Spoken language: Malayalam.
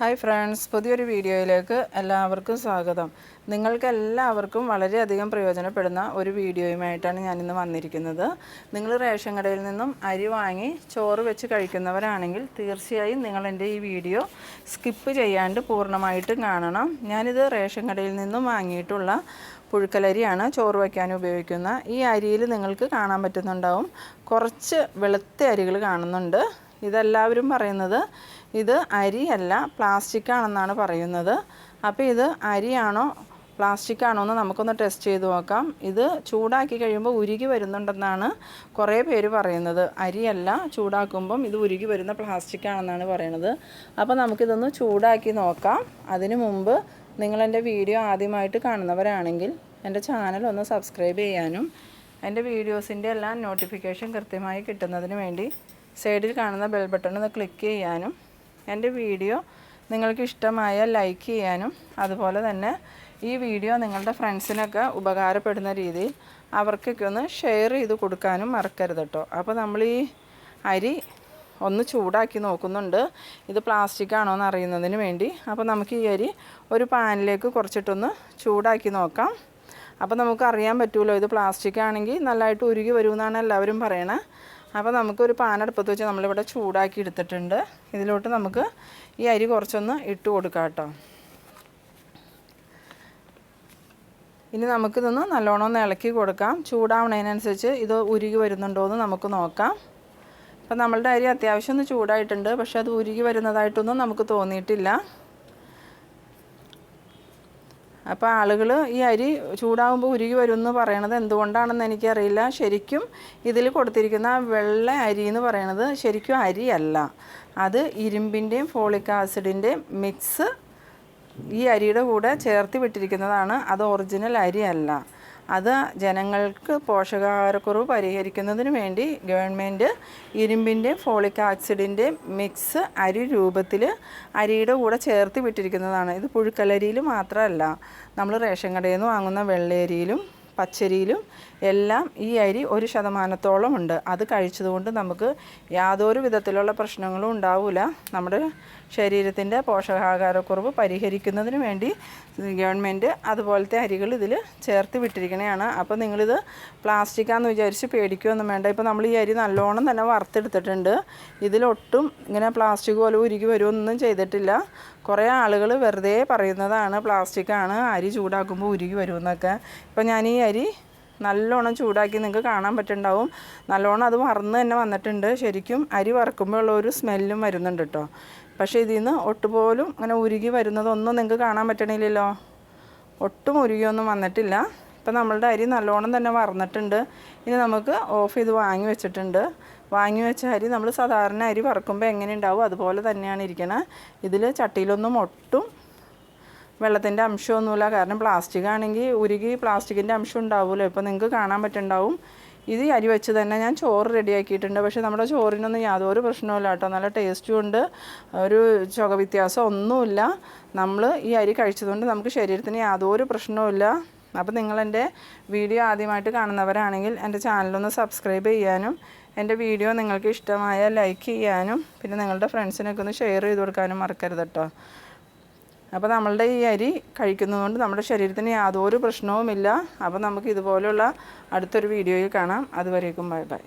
ഹായ് ഫ്രണ്ട്സ് പുതിയൊരു വീഡിയോയിലേക്ക് എല്ലാവർക്കും സ്വാഗതം. നിങ്ങൾക്ക് എല്ലാവർക്കും വളരെയധികം പ്രയോജനപ്പെടുന്ന ഒരു വീഡിയോയുമായിട്ടാണ് ഞാനിന്ന് വന്നിരിക്കുന്നത്. നിങ്ങൾ റേഷൻ കടയിൽ നിന്നും അരി വാങ്ങി ചോറ് വെച്ച് കഴിക്കുന്നവരാണെങ്കിൽ തീർച്ചയായും നിങ്ങൾ എന്റെ ഈ വീഡിയോ സ്കിപ്പ് ചെയ്യാണ്ട് പൂർണമായിട്ടും കാണണം. ഞാനിത് റേഷൻ കടയിൽ നിന്നും വാങ്ങിയിട്ടുള്ള പുഴുക്കലരിയാണ് ചോറ് വയ്ക്കാൻ ഉപയോഗിക്കുന്ന. ഈ അരിയിൽ നിങ്ങൾക്ക് കാണാൻ പറ്റുന്നുണ്ടാവും. കുറച്ച് വെളുത്ത അരികൾ കാണുന്നുണ്ട്. ഇതെല്ലാവരും പറയുന്നത് ഇത് അരിയല്ല പ്ലാസ്റ്റിക് ആണെന്നാണ് പറയുന്നത്. അപ്പോൾ ഇത് അരിയാണോ പ്ലാസ്റ്റിക് ആണോ എന്ന് നമുക്കൊന്ന് ടെസ്റ്റ് ചെയ്ത് നോക്കാം. ഇത് ചൂടാക്കി കഴിയുമ്പോൾ ഉരുകി വരുന്നുണ്ടെന്നാണ് കുറേ പേര് പറയുന്നത്. അരിയല്ല ചൂടാക്കുമ്പം ഇത് ഉരുകി വരുന്ന പ്ലാസ്റ്റിക് ആണെന്നാണ് പറയുന്നത്. അപ്പോൾ നമുക്കിതൊന്ന് ചൂടാക്കി നോക്കാം. അതിനു മുമ്പ് നിങ്ങളെന്റെ വീഡിയോ ആദ്യമായിട്ട് കാണുന്നവരാണെങ്കിൽ എന്റെ ചാനൽ ഒന്ന് സബ്സ്ക്രൈബ് ചെയ്യാനും എന്റെ വീഡിയോസിന്റെ എല്ലാം നോട്ടിഫിക്കേഷൻ കൃത്യമായി കിട്ടുന്നതിന് വേണ്ടി സൈഡിൽ കാണുന്ന ബെൽ ബട്ടൺ ഒന്ന് ക്ലിക്ക് ചെയ്യാനും എന്റെ വീഡിയോ നിങ്ങൾക്ക് ഇഷ്ടമായ ലൈക്ക് ചെയ്യാനും അതുപോലെ തന്നെ ഈ വീഡിയോ നിങ്ങളുടെ ഫ്രണ്ട്സിനൊക്കെ ഉപകാരപ്പെടുന്ന രീതിയിൽ അവർക്കൊക്കെ ഒന്ന് ഷെയർ ചെയ്ത് കൊടുക്കാനും മറക്കരുത് കേട്ടോ അപ്പോൾ നമ്മൾ ഈ അരി ഒന്ന് ചൂടാക്കി നോക്കുന്നുണ്ട്. ഇത് പ്ലാസ്റ്റിക് ആണോ എന്ന് അറിയുന്നതിന് വേണ്ടി. അപ്പോൾ നമുക്ക് ഈ അരി ഒരു പാനിലേക്ക് കുറച്ചിട്ടൊന്ന് ചൂടാക്കി നോക്കാം. അപ്പോൾ നമുക്ക് അറിയാൻ പറ്റുമല്ലോ ഇത് പ്ലാസ്റ്റിക് ആണെങ്കിൽ നല്ലതായിട്ട് ഉരുകി വരുമെന്നാണ് എല്ലാവരും പറയണത് അപ്പോൾ നമുക്കൊരു പാനടുപ്പത്ത് വെച്ച് നമ്മളിവിടെ ചൂടാക്കി എടുത്തിട്ടുണ്ട്. ഇതിലോട്ട് നമുക്ക് ഈ അരി കുറച്ചൊന്ന് ഇട്ട് കൊടുക്കാം കേട്ടോ. ഇനി നമുക്കിതൊന്ന് നല്ലോണം ഒന്ന് ഇളക്കി കൊടുക്കാം. ചൂടാവണതിനനുസരിച്ച് ഇത് ഉരുകി വരുന്നുണ്ടോ എന്ന് നമുക്ക് നോക്കാം. അപ്പം നമ്മളുടെ അരി അത്യാവശ്യം ഒന്ന് ചൂടായിട്ടുണ്ട്. പക്ഷെ അത് ഉരുകി വരുന്നതായിട്ടൊന്നും നമുക്ക് തോന്നിയിട്ടില്ല. അപ്പോൾ ആളുകൾ ഈ അരി ചൂടാകുമ്പോൾ ഉരുകി വരും എന്ന് പറയണത് എന്തുകൊണ്ടാണെന്ന് എനിക്കറിയില്ല. ശരിക്കും ഇതിൽ കൊടുത്തിരിക്കുന്ന വെള്ള അരി എന്ന് പറയണത് ശരിക്കും അരിയല്ല. അത് ഇരുമ്പിന്റെയും ഫോളിക് ആസിഡിന്റെയും മിക്സ് ഈ അരിയുടെ കൂടെ ചേർത്ത് വിട്ടിരിക്കുന്നതാണ്. അത് ഒറിജിനൽ അരിയല്ല. അത് ജനങ്ങൾക്ക് പോഷകാഹാരക്കുറവ് പരിഹരിക്കുന്നതിന് വേണ്ടി ഗവൺമെന്റ് ഇരുമ്പിന്റെ ഫോളിക് ആസിഡിന്റെ മിക്സ് അരി രൂപത്തിൽ അരിയുടെ കൂടെ ചേർത്ത് വിട്ടിരിക്കുന്നതാണ്. ഇത് പുഴുക്കലരിയിൽ മാത്രമല്ല നമ്മൾ റേഷൻ കടയിൽ നിന്ന് വാങ്ങുന്ന വെള്ളയരിയിലും പച്ചരിയിലും എല്ലാം ഈ അരി ഒരു ശതമാനത്തോളം ഉണ്ട്. അത് കഴിച്ചതുകൊണ്ട് നമുക്ക് യാതൊരു വിധത്തിലുള്ള പ്രശ്നങ്ങളും ഉണ്ടാവില്ല നമ്മുടെ ശരീരത്തിന്റെ പോഷകാഹാരക്കുറവ് പരിഹരിക്കുന്നതിന് വേണ്ടി ഗവൺമെന്റ് അതുപോലത്തെ അരികൾ ഇതിൽ ചേർത്ത് വിട്ടിരിക്കണതാണ് അപ്പോൾ നിങ്ങളിത് പ്ലാസ്റ്റിക്കാന്ന് വിചാരിച്ച് പേടിക്കുകയൊന്നും വേണ്ട. ഇപ്പോൾ നമ്മൾ ഈ അരി നല്ലോണം തന്നെ വറുത്തെടുത്തിട്ടുണ്ട്. ഇതിലൊട്ടും ഇങ്ങനെ പ്ലാസ്റ്റിക് പോലെ ഉരുകി വരുമൊന്നും ചെയ്തിട്ടില്ല. കുറേ ആളുകൾ വെറുതെ പറയുന്നതാണ് പ്ലാസ്റ്റിക്കാണ് അരി ചൂടാക്കുമ്പോൾ ഉരുകി വരുമെന്നൊക്കെ. ഇപ്പോൾ ഞാൻ ഈ അരി നല്ലോണം ചൂടാക്കി നിങ്ങൾക്ക് കാണാൻ പറ്റുന്നുണ്ടാവും നല്ലോണം അത് വറന്ന് തന്നെ വന്നിട്ടുണ്ട്. ശരിക്കും അരി വറക്കുമ്പോൾ ഉള്ള ഒരു സ്മെല്ലും വരുന്നുണ്ട് കേട്ടോ പക്ഷേ ഇതിൽ നിന്ന് ഒട്ടുപോലും അങ്ങനെ ഉരുകി വരുന്നതൊന്നും നിങ്ങൾക്ക് കാണാൻ പറ്റണില്ലല്ലോ. ഒട്ടും ഉരുകിയൊന്നും വന്നിട്ടില്ല. ഇപ്പം നമ്മളുടെ അരി നല്ലോണം തന്നെ വറന്നിട്ടുണ്ട്. ഇനി നമുക്ക് ഓഫ് ചെയ്ത് വാങ്ങി വെച്ചിട്ടുണ്ട്. വാങ്ങി വെച്ച അരി നമ്മൾ സാധാരണ അരി വറക്കുമ്പോൾ എങ്ങനെ ഉണ്ടാവും അതുപോലെ തന്നെയാണ് ഇരിക്കണത് ഇതിൽ ചട്ടിയിലൊന്നും ഒട്ടും വെള്ളത്തിന്റെ അംശമൊന്നുമില്ല. കാരണം പ്ലാസ്റ്റിക് ആണെങ്കിൽ ഉരുകി പ്ലാസ്റ്റിക്കിന്റെ അംശം ഉണ്ടാവുമല്ലോ. ഇപ്പോൾ നിങ്ങൾക്ക് കാണാൻ പറ്റുന്നുണ്ടാവും. ഇത് അരി വെച്ച് തന്നെ ഞാൻ ചോറ് റെഡിയാക്കിയിട്ടുണ്ട് പക്ഷേ നമ്മുടെ ചോറിനൊന്നും യാതൊരു പ്രശ്നവുമില്ല കേട്ടോ. നല്ല ടേസ്റ്റും ഉണ്ട്. ഒരു ചുക വ്യത്യാസം ഒന്നുമില്ല. നമ്മൾ ഈ അരി കഴിച്ചതുകൊണ്ട് നമുക്ക് ശരീരത്തിന് യാതൊരു പ്രശ്നവുമില്ല അപ്പോൾ നിങ്ങളെന്റെ വീഡിയോ ആദ്യമായിട്ട് കാണുന്നവരാണെങ്കിൽ എന്റെ ചാനലൊന്ന് സബ്സ്ക്രൈബ് ചെയ്യാനും എന്റെ വീഡിയോ നിങ്ങൾക്ക് ഇഷ്ടമായ ലൈക്ക് ചെയ്യാനും പിന്നെ നിങ്ങളുടെ ഫ്രണ്ട്സിനൊക്കെ ഒന്ന് ഷെയർ ചെയ്ത് കൊടുക്കാനും മറക്കരുത് കേട്ടോ. അപ്പോൾ നമ്മളുടെ ഈ അരി കഴിക്കുന്നതുകൊണ്ട് നമ്മുടെ ശരീരത്തിന് യാതൊരു പ്രശ്നവുമില്ല. അപ്പോൾ നമുക്ക് ഇതുപോലെയുള്ള അടുത്തൊരു വീഡിയോയിൽ കാണാം. അതുവരേക്കും ബൈ ബൈ.